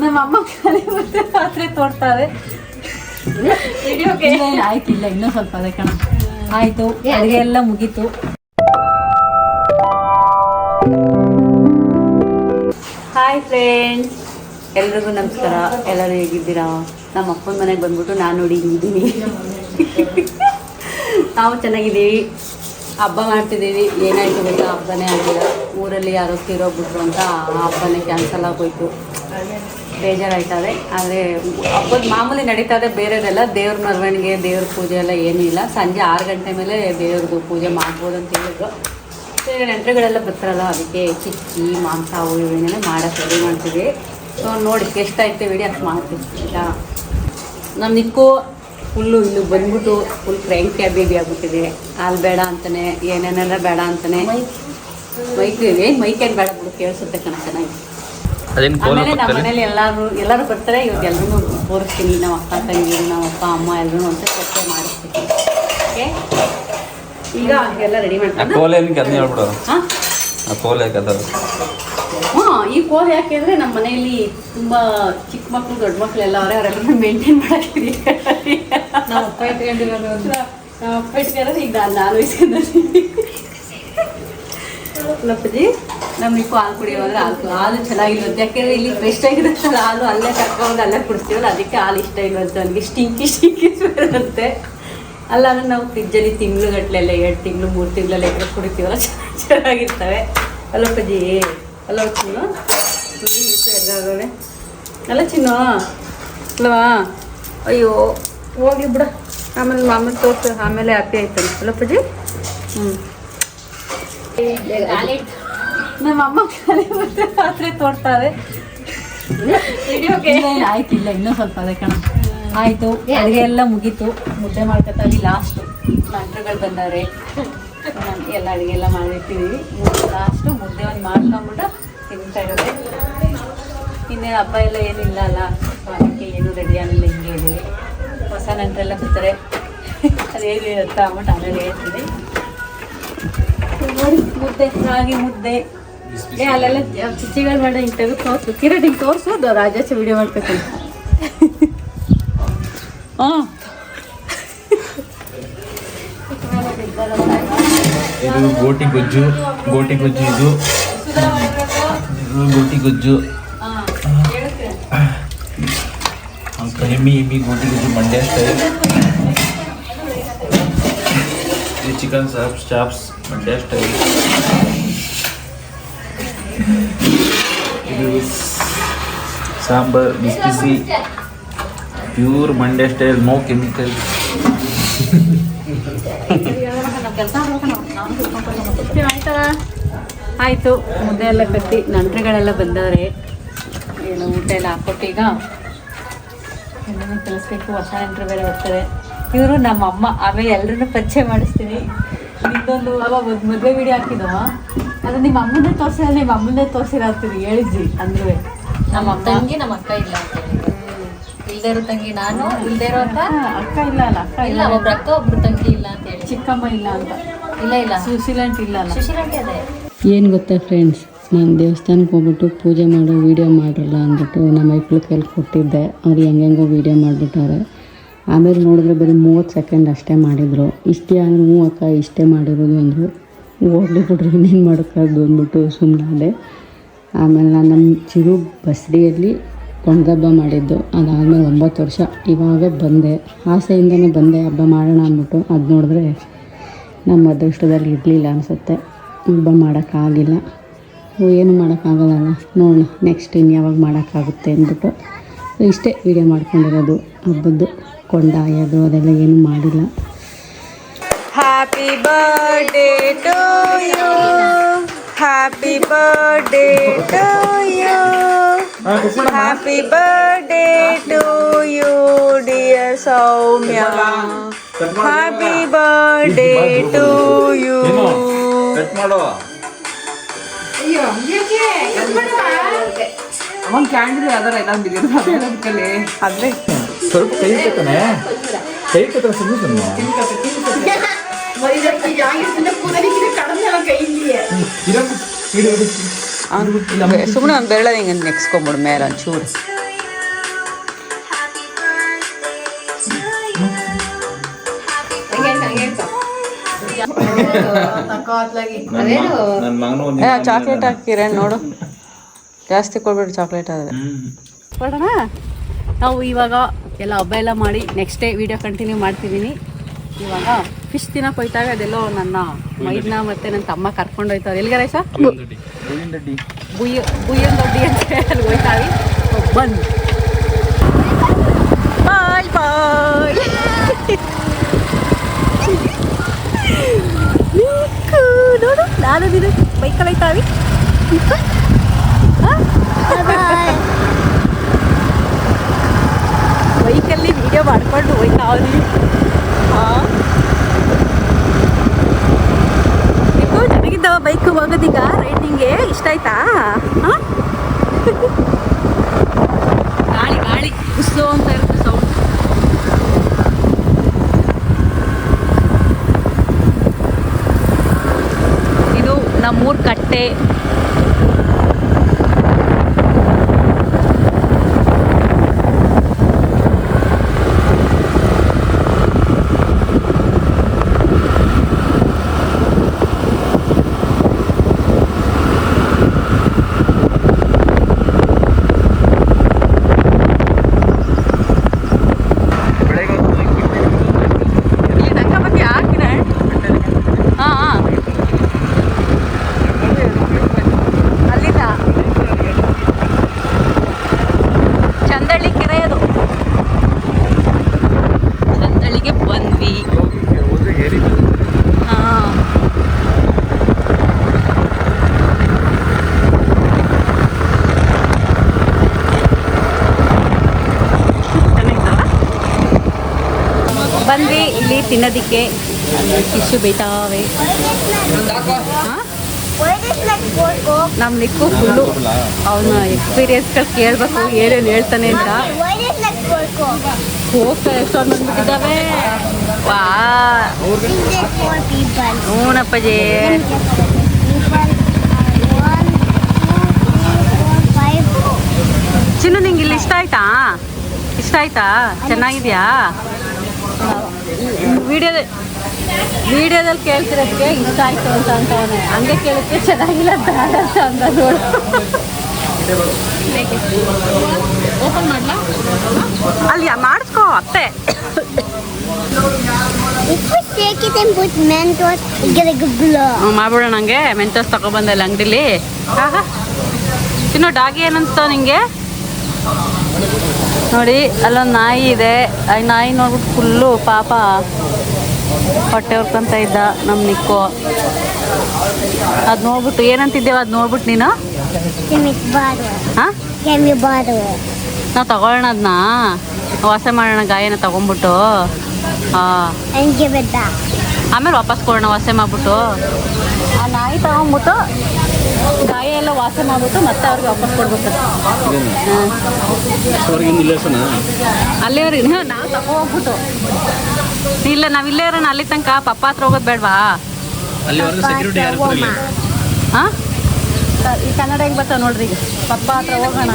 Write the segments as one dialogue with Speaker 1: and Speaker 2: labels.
Speaker 1: ನಮ್ಮ ಅಮ್ಮ ಖಾಲಿ ಮತ್ತೆ ಪಾತ್ರೆ ತೋಡ್ತಾರೆ ಆಯ್ತಿಲ್ಲ ಇನ್ನೂ ಸ್ವಲ್ಪ ಅದೇ ಕಣ. ಆಯ್ತು ಅಡುಗೆ ಎಲ್ಲ ಮುಗೀತು. ಹಾಯ್ ಫ್ರೆಂಡ್ಸ್ ಎಲ್ರಿಗೂ ನಮಸ್ಕಾರ. ಎಲ್ಲರೂ ಹೇಗಿದ್ದೀರಾ? ನಮ್ಮ ಅಪ್ಪನ ಮನೆಗೆ ಬಂದ್ಬಿಟ್ಟು ನಾನು ನೋಡಿ ಇದ್ದೀನಿ ನಾವು ಚೆನ್ನಾಗಿದ್ದೀವಿ. ಹಬ್ಬ ಮಾಡ್ತಿದ್ದೀವಿ. ಏನಾಯ್ತು ಗೊತ್ತಾ? ಹಬ್ಬನೇ ಆಗಿಲ್ಲ. ಊರಲ್ಲಿ ಯಾರೋ ತೀರೋಗ್ಬಿಟ್ರು ಅಂತ ಆ ಹಬ್ಬನೇ ಕ್ಯಾನ್ಸಲ್ ಆಗೋಯ್ತು. ಬೇಜಾರಾಯ್ತದೆ. ಆದರೆ ಹಬ್ಬದ ಮಾಮೂಲಿ ನಡೀತಾ ಇದೆ. ಬೇರೆದೆಲ್ಲ ದೇವ್ರ ಮೆರವಣಿಗೆ, ದೇವ್ರ ಪೂಜೆ ಎಲ್ಲ ಏನೂ ಇಲ್ಲ. ಸಂಜೆ ಆರು ಗಂಟೆ ಮೇಲೆ ದೇವ್ರದ್ದು ಪೂಜೆ ಮಾಡ್ಬೋದು ಅಂತ ಹೇಳಿದ್ರು. ಈಗ ನೆಂಟರುಗಳೆಲ್ಲ ಬರ್ತಾರಲ್ಲ, ಅದಕ್ಕೆ ಚಿಕ್ಕಿ, ಮಾಂಸ, ಅವು ಇವನ್ನೆಲ್ಲ ಮಾಡೋಕ್ಕೆ ರೆಡಿ ಮಾಡ್ತೀವಿ ಸೊ ನೋಡಿ ಎಷ್ಟಾಯ್ತು? ವಿಡಿಯೋ ಅಷ್ಟು ಮಾಡ್ತೀವಿ. ಆಯಿತಾ? ನಮ್ಮ ನಿಕ್ಕು ಫುಲ್ಲು ಇಲ್ಲಿ ಬಂದ್ಬಿಟ್ಟು ಫುಲ್ ಕ್ರ್ಯಾಂಕ್ ಬೇಬಿ ಆಗ್ಬಿಟ್ಟಿದೆ. ಹಾಲು ಬೇಡ ಅಂತಾನೆ ಏನೇನೆಲ್ಲ ಬೇಡ ಅಂತಾನೆ. ಮೈಕ್ ಏನು ಮೈಕ್ ಏನು ಬೇಡ ಬಿಡು ಕೇಳಿಸುತ್ತೆ ಕಣ ಚೆನ್ನಾಗಿ. ಆಮೇಲೆ ನಮ್ಮ ಮನೇಲಿ ಎಲ್ಲರೂ ಎಲ್ಲರೂ ಬರ್ತಾರೆ ಇವತ್ತು ಎಲ್ಲರೂ ತೋರಿಸ್ತೀನಿ ನಮ್ಮ ಅಕ್ಕ ತಂಗಿ ನಮ್ಮ ಅಪ್ಪ ಅಮ್ಮ ಎಲ್ಲರೂ ಅಂತ ಚರ್ಚೆ ಮಾಡಿಸ್ತೀನಿ. ಓಕೆ? ಈಗ ಎಲ್ಲ ರೆಡಿ
Speaker 2: ಅದನ್ನ
Speaker 1: ಹಾಂ ಈ ಕೋಲ್ ಯಾಕೆಂದ್ರೆ ನಮ್ಮ ಮನೆಯಲ್ಲಿ ತುಂಬ ಚಿಕ್ಕ ಮಕ್ಕಳು ದೊಡ್ಡ ಮಕ್ಕಳು ಎಲ್ಲ ಅವರೇ ಅವರೆಲ್ಲ ಮೇಂಟೈನ್ ಮಾಡೋಕ್ಕೆ
Speaker 3: ನಾವು ಅಪ್ಪ ಇಟ್ಕೊಂಡಿರೋದು
Speaker 1: ನಮ್ಮ ಅಪ್ಪ ಇಟ್ಕೊಳ್ಳೋದು ಈಗ ನಾನು ನಾನು ಇಸ್ಕೊಂಡ್ರಿ ಲಪ್ಪಜಿ ಇಪ್ಪ ಹಾಲು ಕುಡಿಯೋದ್ರೆ ಹಾಲು ಹಾಲು ಚೆನ್ನಾಗಿರುತ್ತೆ ಯಾಕೆಂದ್ರೆ ಇಲ್ಲಿ ಫ್ರೆಶ್ ಆಗಿರುತ್ತಲ್ಲ, ಹಾಲು ಅಲ್ಲೇ ಕರ್ಕೊಂಡು ಅಲ್ಲೇ ಕುಡಿಸ್ತೀವಲ್ಲ, ಅದಕ್ಕೆ ಹಾಲು ಇಷ್ಟ ಇಲ್ವಂತೆ. ನನಗೆ ಸ್ಟಿಂಕಿ ಸ್ಟಿಂಕಿ ಬರುತ್ತೆ ಅಲ್ಲ ಅಂದ್ರೆ ನಾವು ಫ್ರಿಜ್ಜಲ್ಲಿ ತಿಂಗ್ಳುಗಟ್ಲೆಲ್ಲ ಎರಡು ತಿಂಗಳು, ಮೂರು ತಿಂಗಳೆಲ್ಲ ಇದ್ರೆ ಕುಡಿತೀವಲ್ಲ, ಚೆನ್ನಾಗಿ ಚೆನ್ನಾಗಿರ್ತವೆ. ಅಲ್ಲಪ್ಪಜಿ ಅಲ್ಲ ಚಿನ್ನು. ಎಲ್ಲ ಅಲ್ಲ ಚಿನ್ನು, ಅಲ್ವಾ? ಅಯ್ಯೋ. ಹೋಗ್ಲಿ ಬಿಡ. ಆಮೇಲೆ ಮಾಮೂಲಿ ತೋರ್ಸು. ಆಮೇಲೆ ಹ್ಯಾಪಿ ಆಯ್ತಾನೆ ಪೂಜಿ ಹ್ಞೂ ನಮ್ಮ ಅಮ್ಮ ಪಾತ್ರೆ ಇಲ್ಲ, ಆಯ್ತಿಲ್ಲ ಇನ್ನೂ ಸ್ವಲ್ಪ ಅದೇ ಕಣ. ಆಯ್ತು ಅಡುಗೆ ಎಲ್ಲ ಮುಗೀತು. ಮುದ್ದೆ ಮಾಡ್ಕೊತಾವಿ ಲಾಸ್ಟು ನಂಟರುಗಳು ಬಂದವ್ರೆ ಎಲ್ಲ ಅಡುಗೆ ಎಲ್ಲ ಮಾಡಿರ್ತೀವಿ. ಲಾಸ್ಟು ಮುದ್ದೆ ಒಂದು ಮಾಡ್ಕೊಂಬಿಟ್ಟು ತಿಂತಾ ಇರೋದೆ. ಇನ್ನೇನು ಹಬ್ಬ ಎಲ್ಲ ಏನಿಲ್ಲ ಅಲ್ಲ. ಅದಕ್ಕೆ ಏನು ರೆಡಿ ಆಗಲಿಲ್ಲ ಹಿಂಗೆ ಇದ್ದೀವಿ ಹೊಸ ಅಂತೆಲ್ಲ ಬರ್ತಾರೆ ಅದೇನು ಇರುತ್ತೆ ಅಂದ್ಬಿಟ್ಟು ಆಮೇಲೆ ಹೇಳ್ತೀನಿ. ನೋಡಿ, ಮುದ್ದೆ, ರಾಗಿ ಮುದ್ದೆ. ಏ, ಅಲ್ಲೆಲ್ಲ ಚಿಚ್ಚಿಗಳು ಮಾಡಿ ಹಿಂಗೆ ತೆಗೆದು ತೋರಿಸು. ಕಿರೀಟ್ ಹಿಂಗೆ ತೋರಿಸೋದು ಅದು ರಾಜಾಚ ವಿಡಿಯೋ ಮಾಡ್ಕೊತೀನಿ ಹಾಂ.
Speaker 2: ಇದು ಗೋಟಿ ಗೊಜ್ಜು ಗೋಟಿ ಗೊಜ್ಜು ಇದು. ಗೋಟಿ ಗೊಜ್ಜು. ಎಮ್ಮಿ ಎಮ್ಮಿ ಗೋಟಿ ಗೊಜ್ಜು Mandya style chicken ಸಾಪ್ಸ್ chops Mandya style ಇದು ಸಾಂಬಾರ್, ಬಿಸಿ ಬಿಸಿ pure Mandya style no chemical
Speaker 1: ಆಯಿತು, ಮುದ್ದೆ ಎಲ್ಲ ಕಟ್ಟಿ, ನಂಟ್ರಿಗಳೆಲ್ಲ ಬಂದವ್ರೆ. ಏನು ಊಟ ಎಲ್ಲ ಹಾಕ್ಕೊಟ್ಟು ಈಗ? ಎಲ್ಲನೂ ಕಲಿಸ್ಬೇಕು ಹೊಸ ನೆಂಟರು ಬೇರೆ ಬರ್ತಾರೆ ಇವರು ನಮ್ಮ ಅಮ್ಮ ಆಮೇಲೆ ಎಲ್ಲರನ್ನೂ ಪರಿಚಯ ಮಾಡಿಸ್ತೀನಿ ನಿಂದೊಂದು ಅವಾಗ ಒಂದು ಮದುವೆ ವಿಡಿಯೋ ಹಾಕಿದವ. ಅದು ನಿಮ್ಮ ಅಮ್ಮನೇ ತೋರಿಸಿಲ್ಲ ನಿಮ್ಮ ಅಮ್ಮನೇ ತೋರಿಸಿರತ್ತೀರಿ ಹೇಳಿದ್ವಿ ಅಂದ್ರೂ ನಮ್ಮ ಅಮ್ಮ.
Speaker 3: ತಂಗಿ ನಮ್ಮ ಅಕ್ಕ ಇಲ್ಲ ಇಲ್ದೇ ಇರೋ ತಂಗಿ ನಾನು ಇಲ್ದೇ ಇರೋ ಅಕ್ಕ?
Speaker 1: ಅಕ್ಕ ಇಲ್ಲ ಅಲ್ಲ ಅಕ್ಕ
Speaker 3: ಇಲ್ಲ ಒಬ್ರು ಅಕ್ಕ ಒಬ್ರು ತಂಗಿ ಇಲ್ಲ ಅಂತ ಹೇಳಿ
Speaker 1: ಚಿಕ್ಕಮ್ಮ ಇಲ್ಲ ಅಂತ.
Speaker 3: ಇಲ್ಲ ಇಲ್ಲ.
Speaker 1: ಸುಶೀಲಂಟ್ ಇಲ್ಲ ಅಲ್ಲ.
Speaker 3: ಇದೆ ಅದೇ.
Speaker 4: ಏನು ಗೊತ್ತಾ ಫ್ರೆಂಡ್ಸ್ ನಾನು ದೇವಸ್ಥಾನಕ್ಕೆ ಹೋಗ್ಬಿಟ್ಟು ಪೂಜೆ ಮಾಡೋ ವೀಡಿಯೋ ಮಾಡಿರಲ್ಲ ಅಂದ್ಬಿಟ್ಟು ನಮ್ಮ ಮೈಕ್ಳು ಕೈಲಿ ಕೊಟ್ಟಿದ್ದೆ. ಅವ್ರು ಹೆಂಗೆಂಗೋ ವೀಡಿಯೋ ಮಾಡಿಬಿಟ್ಟವ್ರೆ. ಆಮೇಲೆ ನೋಡಿದ್ರೆ ಬರೀ ಮೂವತ್ತು ಸೆಕೆಂಡ್ ಅಷ್ಟೇ ಮಾಡಿದರು. ಇಷ್ಟೇ ಅಂದರೆ ಹ್ಞೂ ಅಕ್ಕ, ಇಷ್ಟೇ ಮಾಡಿರೋದು ಅಂದರು. ಓಡಲಿ ಬಿಡ್ರಿ, ಇನ್ನೇನು ಮಾಡೋಕ್ಕಾಗ್ದು ಅಂದ್ಬಿಟ್ಟು ಸುಮ್ಮನಾದೆ ಆಮೇಲೆ ನಾನು ನಮ್ಮ ಚಿರು ಬಸಡಿಯಲ್ಲಿ ಕೊಂಡದಬ್ಬ ಮಾಡಿದ್ದು. ಅದಾದಮೇಲೆ ಒಂಬತ್ತು ವರ್ಷ ಇವಾಗ ಬಂದೆ. ಆಸೆಯಿಂದನೇ ಬಂದೆ, ಹಬ್ಬ ಮಾಡೋಣ ಅಂದ್ಬಿಟ್ಟು. ಅದು ನೋಡಿದ್ರೆ ನಮ್ಮ ಅದೃಷ್ಟದಲ್ಲಿ ಇರಲಿಲ್ಲ ಅನಿಸುತ್ತೆ. ಹಬ್ಬ ಮಾಡೋಕ್ಕಾಗಿಲ್ಲ. ಏನು ಮಾಡೋಕ್ಕಾಗಲ್ಲ ನೋಡೋಣ ನೆಕ್ಸ್ಟ್ ಇನ್ನು ಯಾವಾಗ ಮಾಡೋಕ್ಕಾಗುತ್ತೆ ಅಂದ್ಬಿಟ್ಟು. ಇಷ್ಟೇ ವಿಡಿಯೋ ಮಾಡ್ಕೊಂಡಿರೋದು ಹಬ್ಬದ್ದು ಕೊಂಡಾಯೋದು ಅದೆಲ್ಲ ಏನು ಮಾಡಿಲ್ಲ.
Speaker 5: Happy birthday to you happy birthday to you happy birthday to you dear Soumya happy birthday to
Speaker 2: you ಮಾಡೋ.
Speaker 3: ಮಾಡೋ ಅದರ
Speaker 5: ಅದೇ.
Speaker 2: ಸ್ವಲ್ಪ ಕೈ ಕತ್ತನೆ. ಕೈ ಕತ್ತನೆ ಸುಮ್ಮನೆ
Speaker 5: ಒಂದು ಬೆರಳ ಹಿಂಗೆ ನೆಕ್ಸ್ಕೊಂಬಿಡು ಮೇಲೆ ಒಂಚೂರು.
Speaker 2: ಒಂದು
Speaker 5: ಚಾಕ್ಲೇಟ್ ಹಾಕಿರೇನು ನೋಡು. ಜಾಸ್ತಿ ಕೊಡ್ಬೇಡಿ ಚಾಕ್ಲೇಟ್ ಆದರೆ.
Speaker 1: ಕೊಡೋಣ? ನಾವು ಇವಾಗ ಎಲ್ಲ ಹಬ್ಬ ಎಲ್ಲ ಮಾಡಿ ನೆಕ್ಸ್ಟ್ ಡೇ ವಿಡಿಯೋ ಕಂಟಿನ್ಯೂ ಮಾಡ್ತಿದ್ದೀನಿ. ಇವಾಗ ಫಿಶ್ ದಿನ ಕೊಯ್ತಾಗ ಅದೆಲ್ಲೋ ನನ್ನ ಮೈದ್ನ ಮತ್ತೆ ನನ್ನ ತಮ್ಮ ಕರ್ಕೊಂಡು ಹೋಯ್ತಾವೆ ಎಲ್ಲಿಗಾರ ಸರ್ ಬುಯ್ಯ ಬುಯ್ಯನ್ ದೊಡ್ಡಿ ಅಂತ ಅಲ್ಲಿ ಹೋಯ್ತಾವಿ. ಬಂದು. ಬಾಯ್ ಬಾಯ್. ನೋಡು, ನೀನು ಬೈಕಲ್ಲಿ ಹೋಯ್ತಾವೆ ಬೈಕಲ್ಲಿ ವಿಡಿಯೋ ಮಾಡ್ಕೊಂಡು ಹೋಯ್ತಾವ್ರಿ ಹಾಂ ನೀವು ಚೆನ್ನಾಗಿದ್ದಾವ ಬೈಕ್ ಹೋಗೋದೀಗ ರೈಡಿಂಗ್ಗೆ ಇಷ್ಟ ಆಯ್ತಾ ಹಾಂ ಗಾಳಿ ಗಾಳಿ ಉಸ್ಸು ಅಂತ ಇರುತ್ತೆ ಸೌಂಡ್ ಇದು ನಮ್ಮೂರ್ ಕಟ್ಟೆ ಇಲ್ಲಿ ತನಕ ಬಂದು ಹಾಕಿನ ಹಾಂ ಹಾಂ ಅಲ್ಲಿಂದ ಚಂದಳ್ಳಿ ಕೆರೆ ಅದು ಚಂದಳ್ಳಿಗೆ ಬಂದ್ವಿ ಹಾಂ ಬಂದ್ವಿ ಇಲ್ಲಿ ತಿನ್ನೋದಿಕ್ಕೆ ಟಿಶ್ಯೂ ಬೈತಾವೆ ನಮ್ಮ ನಿಕ್ಕು ಫುಲ್ಲು ಅವನ ಎಕ್ಸ್ಪೀರಿಯನ್ಸ್ಗಳು ಕೇಳಬೇಕು, ಏನೇನು ಹೇಳ್ತಾನೆ ಅಂತ. ಹೋಗ್ತಾ ಎಷ್ಟೊಂದು ಬಂದ್ಬಿಟ್ಟಿದ್ದಾವೆ? ಹ್ಞೂನಪ್ಪಜಿ ಚಿನ್ನು ನಿಂಗೆ ಇಲ್ಲಿ ಇಷ್ಟ ಆಯ್ತಾ? ಇಷ್ಟ ಆಯ್ತಾ? ಚೆನ್ನಾಗಿದ್ಯಾ? ವಿಡಿಯೋದ ವಿಡಿಯೋದಲ್ಲಿ ಕೇಳ್ತಿರೋದಕ್ಕೆ ಇಷ್ಟ ಆಯ್ತು ಅಂತ ಅಂತವನೆ. ಹಂಗೆ ಕೇಳಿದ್ರೆ ಚೆನ್ನಾಗಿಲ್ಲ ಬ್ಯಾಡ ಅಂತ ಅಂದ ನೋಡು ಓಪನ್ ಮಾಡ್ಲಾ? ಅಲ್ಲಿ ಮಾಡಿಸ್ಕೋ ಅತ್ತೆ. ಮಾಡ್ಬಿಡೋಣ ಹಂಗೆ. ಮೆಂತೋಸ್ ತಗೊಬಂದಲ್ಲ ಅಂಗಡಿಲಿ. ಆಹಾ. ಚಿನ್ನು ಡಾಗಿ ಏನಂತ ನಿಂಗೆ? ನೋಡಿ ಅಲ್ಲೊಂದು ನಾಯಿ ಇದೆ. ಆ ನಾಯಿ ನೋಡ್ಬಿಟ್ಟು ಫುಲ್ಲು ಪಾಪ ಹೊಟ್ಟೆ ಹೊರ್ಕೊಂತ ಇದ್ದ ನಮ್ಮ ನಿಕ್ಕು. ಅದು ನೋಡ್ಬಿಟ್ಟು ಏನಂತಿದ್ದೇವ ಅದು ನೋಡ್ಬಿಟ್ಟು ನೀನು. ನಾವು ತಗೊಳ್ಳೋಣ ಅದನ್ನ ವಾಸ ಮಾಡೋಣ ಗಾಯನ
Speaker 6: ತಗೊಂಡ್ಬಿಟ್ಟು.
Speaker 1: ಆಮೇಲೆ ವಾಪಸ್ ಕೊಡೋಣ ವಾಸೆ ಮಾಡ್ಬಿಟ್ಟು. ಆ ನಾಯಿ ತಗೊಂಬಿಟ್ಟು ಗಾಯ ಎಲ್ಲ ವಾಸೆ ಮಾಡ್ಬಿಟ್ಟು ಮತ್ತೆ ಅವ್ರಿಗೆ ವಾಪಸ್ ಕೊಡ್ಬೇಕು. ಅಲ್ಲೇ ಅವ್ರಿ ನಾವು ತಗೋಗ್ಬಿಟ್ಟು ಇಲ್ಲ ನಾವು ಇಲ್ಲೇ ಇರೋಣ ಅಲ್ಲಿ ತನಕ ಪಪ್ಪ ಹತ್ರ ಹೋಗೋದು ಬೇಡವಾ? ಹಾಂ? ಈ ಕನ್ನಡ ಹೆಂಗೆ ಬರ್ತಾವ ನೋಡ್ರಿ ಈಗ. ಪಪ್ಪ ಹತ್ರ ಹೋಗೋಣ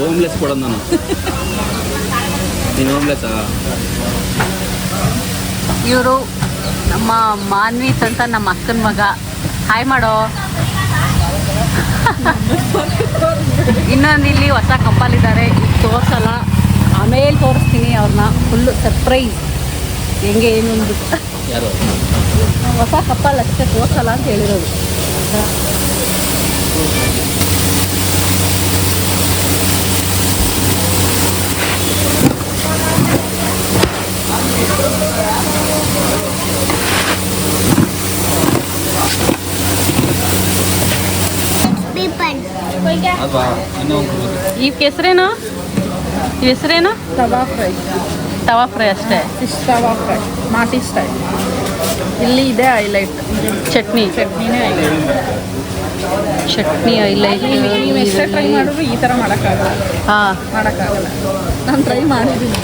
Speaker 2: ಹೋಮ್ಲೆಸ್ ಕೊಡೋದು ನಾನು. ನೀನು ಹೋಮ್ಲೆಸ್ಸಾ
Speaker 1: ಇವರು ನಮ್ಮ ಮಾನ್ವೀತ್ ಅಂತ ನಮ್ಮ ಅಕ್ಕನ ಮಗ. ಹಾಯ್ ಮಾಡೋ. ಇನ್ನೊಂದು ಇಲ್ಲಿ ಹೊಸ ಕಪ್ಪಲ್ ಇದ್ದಾರೆ ಇದು ತೋರ್ಸಲ್ಲ. ಆಮೇಲೆ ತೋರಿಸ್ತೀನಿ ಅವ್ರನ್ನ ಫುಲ್ಲು ಸರ್ಪ್ರೈಸ್ ಹೆಂಗೆ ಏನು ಅಂದ್ಬಿಟ್ಟು. ಹೊಸ ಕಪ್ಪಲ್ ಅಷ್ಟೇ ತೋರ್ಸಲ್ಲ ಅಂತ ಹೇಳಿರೋದು. ಈ ಕೆಸರೇನ? ಈ ಹೆಸರೇನು?
Speaker 7: ತವಾ ಫ್ರೈ.
Speaker 1: ತವಾ ಫ್ರೈ ಅಷ್ಟೇ.
Speaker 7: Fish tawa fry. ಮಾಟಿ ಸ್ಟೈಲ್ ಇಲ್ಲಿ ಇದೆ ಹೈಲೈಟ್.
Speaker 1: ಚಟ್ನಿ.
Speaker 7: ಚಟ್ನಿನೇ ಹೈಲೈಟ್.
Speaker 1: ಚಟ್ನಿ ಹೈಲೈಟ್.
Speaker 7: ನೀವು ಎಷ್ಟೇ ಟ್ರೈ ಮಾಡಿದ್ರು ಈ ಥರ ಮಾಡೋಕ್ಕಾಗಲ್ಲ.
Speaker 1: ಹಾಂ.
Speaker 7: ಮಾಡೋಕ್ಕಾಗಲ್ಲ. ನಾನು ಟ್ರೈ ಮಾಡಿದ್ದೀನಿ.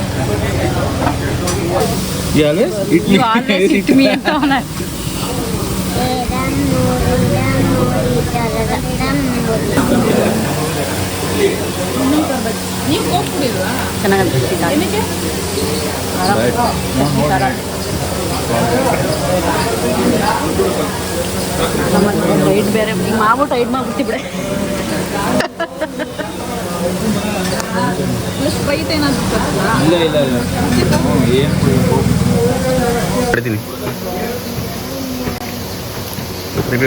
Speaker 1: hit me ಅಂತ ಐಡ್ ಬೇರೆ ಈಗ ಮಾಡ್ಬಿಟ್ಟು ಐಟ್ ಬಿಡೆ
Speaker 8: ಕೊಡ್ತೀನಿ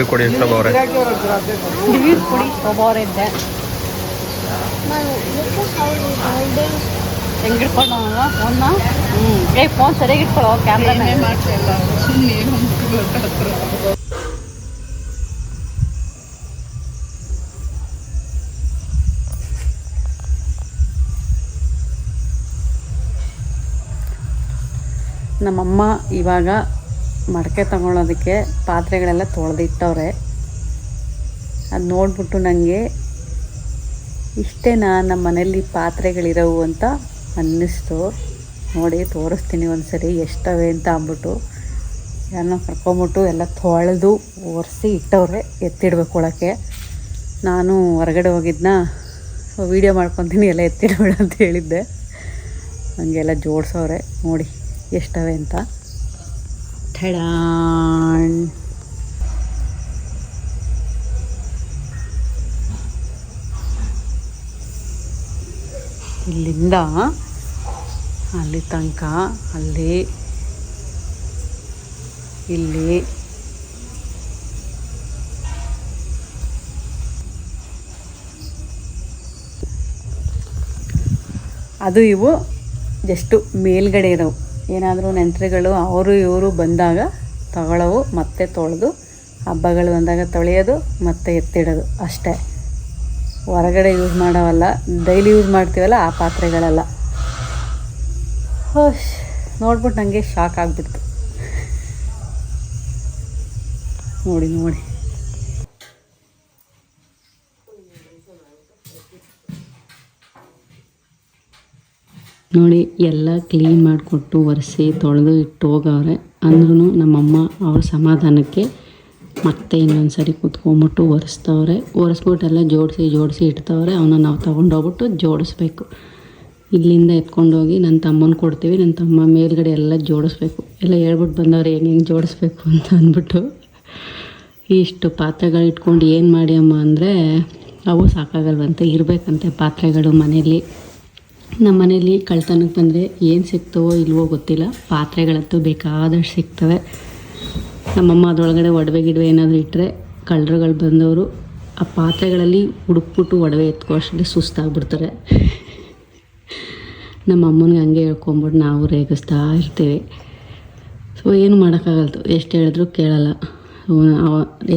Speaker 8: ಕೊಡಿ
Speaker 1: ಪ್ರಭಾವ್ರೆ ಕೊಡಿ ಪ್ರಭಾವ್ರೆ ಇದ್ದೆ. ಫೋನ್ ಸರಿಯಾಗಿ
Speaker 7: ಮಾಡ್ತಿಲ್ಲ ಸುಮ್ಮನೆ
Speaker 1: ನಮ್ಮಮ್ಮ ಇವಾಗ ಮಡಕೆ ತಗೊಳ್ಳೋದಕ್ಕೆ ಪಾತ್ರೆಗಳೆಲ್ಲ ತೊಳೆದಿಟ್ಟವ್ರೆ. ಅದು ನೋಡ್ಬಿಟ್ಟು ನನಗೆ ಇಷ್ಟೇನಾ ನಮ್ಮ ಮನೇಲಿ ಪಾತ್ರೆಗಳಿರವು ಅಂತ ಅನ್ನಿಸ್ತು. ನೋಡಿ, ತೋರಿಸ್ತೀನಿ ಒಂದ್ಸರಿ ಎಷ್ಟವೆ ಅಂತ ಅಂದ್ಬಿಟ್ಟು. ಯಾರನ್ನ ಕರ್ಕೊಂಬಿಟ್ಟು ಎಲ್ಲ ತೊಳೆದು ಒರೆಸಿ ಇಟ್ಟವ್ರೆ, ಎತ್ತಿಡ್ಬೇಕು ಒಳಕ್ಕೆ. ನಾನು ಹೊರಗಡೆ ಹೋಗಿದ್ನ ವೀಡಿಯೋ ಮಾಡ್ಕೊತೀನಿ, ಎಲ್ಲ ಎತ್ತಿಡ್ಬೇಡ ಅಂತ ಹೇಳಿದ್ದೆ. ಹಂಗೆಲ್ಲ ಜೋಡಿಸೋರೆ ನೋಡಿ ಎಷ್ಟವೆ ಅಂತ. ಠಡಾಣ್! ಇಲ್ಲಿಂದ ಅಲ್ಲಿ ತನಕ, ಅಲ್ಲಿ, ಇಲ್ಲಿ. ಅದು ಇವು ಜಸ್ಟು ಮೇಲ್ಗಡೆ ಇರೋವು. ಏನಾದರೂ ನೆಂಟರುಗಳು, ಅವರು ಇವರು ಬಂದಾಗ ತಗೊಳ್ಳೋವು ಮತ್ತೆ ತೊಳೆದು, ಹಬ್ಬಗಳು ಬಂದಾಗ ತೊಳೆಯೋದು, ಮತ್ತೆ ಎತ್ತಿಡೋದು, ಅಷ್ಟೇ. ಹೊರಗಡೆ ಯೂಸ್ ಮಾಡೋವಲ್ಲ ಡೈಲಿ ಯೂಸ್ ಮಾಡ್ತೀವಲ್ಲ ಆ ಪಾತ್ರೆಗಳೆಲ್ಲ. ಹೋಶ್ ನೋಡ್ಬಿಟ್ಟು ನನಗೆ ಶಾಕ್ ಆಗಿಬಿಡ್ತು. ನೋಡಿ ನೋಡಿ.
Speaker 4: ನೋಡಿ, ಎಲ್ಲ ಕ್ಲೀನ್ ಮಾಡಿಕೊಟ್ಟು, ಒರೆಸಿ, ತೊಳೆದು ಇಟ್ಟು ಹೋಗವ್ರೆ. ಅಂದ್ರೂ ನಮ್ಮಮ್ಮ ಅವ್ರ ಸಮಾಧಾನಕ್ಕೆ ಮತ್ತೆ ಇನ್ನೊಂದು ಸರಿ ಕುತ್ಕೊಂಬಿಟ್ಟು ಒರೆಸ್ತವ್ರೆ. ಒರೆಸ್ಬಿಟ್ಟೆಲ್ಲ ಜೋಡಿಸಿ ಜೋಡಿಸಿ ಇಡ್ತವ್ರೆ. ಅವನ್ನ ನಾವು ತೊಗೊಂಡೋಗ್ಬಿಟ್ಟು ಜೋಡಿಸ್ಬೇಕು. ಇಲ್ಲಿಂದ ಎತ್ಕೊಂಡೋಗಿ ನನ್ನ ತಮ್ಮನ ಕೊಡ್ತೀವಿ ನನ್ನ ತಮ್ಮ ಮೇಲ್ಗಡೆ ಎಲ್ಲ ಜೋಡಿಸ್ಬೇಕು. ಎಲ್ಲ ಹೇಳ್ಬಿಟ್ಟು ಬಂದವ್ರೆ, ಹೆಂಗೆ ಹೆಂಗೆ ಜೋಡಿಸ್ಬೇಕು? ಅಂತ ಅಂದ್ಬಿಟ್ಟು. ಇಷ್ಟು ಪಾತ್ರೆಗಳು ಇಟ್ಕೊಂಡು ಏನು ಮಾಡಿ ಅಮ್ಮ ಅಂದರೆ, ಅವು ಸಾಕಾಗಲ್ವಂತೆ. ಇರಬೇಕಂತೆ ಪಾತ್ರೆಗಳು ಮನೆಯಲ್ಲಿ. ನಮ್ಮ ಮನೇಲಿ ಕಳ್ತನಕ್ಕೆ ಬಂದರೆ ಏನು ಸಿಗ್ತವೋ ಇಲ್ವೋ ಗೊತ್ತಿಲ್ಲ. ಪಾತ್ರೆಗಳಂತೂ ಬೇಕಾದಷ್ಟು ಸಿಗ್ತವೆ ನಮ್ಮಮ್ಮ ಅದರೊಳಗಡೆ ಒಡವೆ ಗಿಡವೆ ಏನಾದರೂ ಇಟ್ಟರೆ ಕಳ್ಳರುಗಳು ಬಂದವರು ಆ ಪಾತ್ರೆಗಳಲ್ಲಿ ಹುಡುಕ್ಬಿಟ್ಟು ಒಡವೆ ಎತ್ಕೋ ಅಷ್ಟೇ ಸುಸ್ತಾಗ್ಬಿಡ್ತಾರೆ. ನಮ್ಮ ಅಮ್ಮನಿಗೆ ಹಂಗೆ ಹೇಳ್ಕೊಂಬಿಟ್ಟು ನಾವು ರೇಗಿಸ್ತಾ ಇರ್ತೇವೆ. ಸೊ ಏನು ಮಾಡೋಕ್ಕಾಗಲ್ತು ಎಷ್ಟು ಹೇಳಿದ್ರು ಕೇಳಲ್ಲ.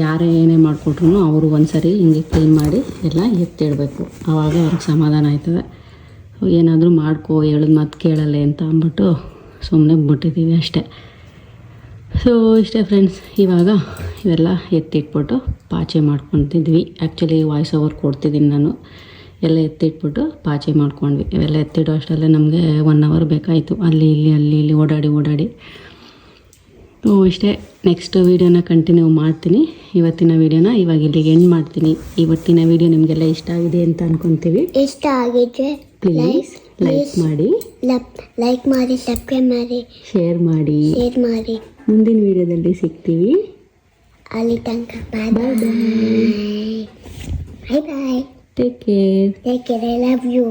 Speaker 4: ಯಾರೇ ಏನೇ ಮಾಡಿಕೊಟ್ರು ಅವರು ಒಂದು ಸರಿ ಹಿಂಗೆ ಕ್ಲೀನ್ ಮಾಡಿ ಎಲ್ಲ ಎತ್ತಿಡಬೇಕು. ಆವಾಗ ಅವ್ರಿಗೆ ಸಮಾಧಾನ ಆಯ್ತದೆ. ಏನಾದರೂ ಮಾಡ್ಕೋ, ಹೇಳಿದ ಮಾತು ಕೇಳಲ್ಲ ಅಂತ ಅಂದ್ಬಿಟ್ಟು ಸುಮ್ಮನೆ ಬಿಟ್ಟಿದ್ದೀವಿ ಅಷ್ಟೇ. ಸೊ ಇಷ್ಟೇ ಫ್ರೆಂಡ್ಸ್ ಇವಾಗ ಇವೆಲ್ಲ ಎತ್ತಿಟ್ಬಿಟ್ಟು ಪಾಚೆ ಮಾಡ್ಕೊತಿದ್ವಿ. ಆ್ಯಕ್ಚುಲಿ ವಾಯ್ಸ್ ಓವರ್ ಕೊಡ್ತಿದ್ದೀನಿ ನಾನು. ಎಲ್ಲ ಎತ್ತಿಟ್ಬಿಟ್ಟು ಪಾಚೆ ಮಾಡ್ಕೊಂಡ್ವಿ. ಇವೆಲ್ಲ ಎತ್ತಿಡೋ ಅಷ್ಟರಲ್ಲೇ ನಮಗೆ ಒನ್ ಅವರ್ ಬೇಕಾಯಿತು. ಅಲ್ಲಿ ಇಲ್ಲಿ ಅಲ್ಲಿ ಇಲ್ಲಿ ಓಡಾಡಿ ಓಡಾಡಿ. ಸೊ ಇಷ್ಟೇ. ನೆಕ್ಸ್ಟ್ ವೀಡಿಯೋನ ಕಂಟಿನ್ಯೂ ಮಾಡ್ತೀನಿ. ಇವತ್ತಿನ ವೀಡಿಯೋನ ಇವಾಗ ಇಲ್ಲಿಗೆ ಎಂಡ್ ಮಾಡ್ತೀನಿ. ಇವತ್ತಿನ ವೀಡಿಯೋ ನಿಮಗೆಲ್ಲ ಇಷ್ಟ ಆಗಿದೆ ಅಂತ ಅನ್ಕೊತೀವಿ.
Speaker 6: ಇಷ್ಟ ಆಗಿದೆ
Speaker 4: ಪ್ಲೀಸ್ ಲೈಕ್ ಮಾಡಿ.
Speaker 6: ಲೈಕ್ ಮಾಡಿ ಸಬ್ಸ್ಕ್ರೈಬ್ ಮಾಡಿ
Speaker 4: ಶೇರ್ ಮಾಡಿ.
Speaker 6: ಶೇರ್ ಮಾಡಿ.
Speaker 4: ಮುಂದಿನ ವಿಡಿಯೋದಲ್ಲಿ ಸಿಗ್ತೀವಿ.
Speaker 6: ಅಲ್ಲಿ ತನಕ bye bye bye bye
Speaker 4: take care
Speaker 6: take care I love you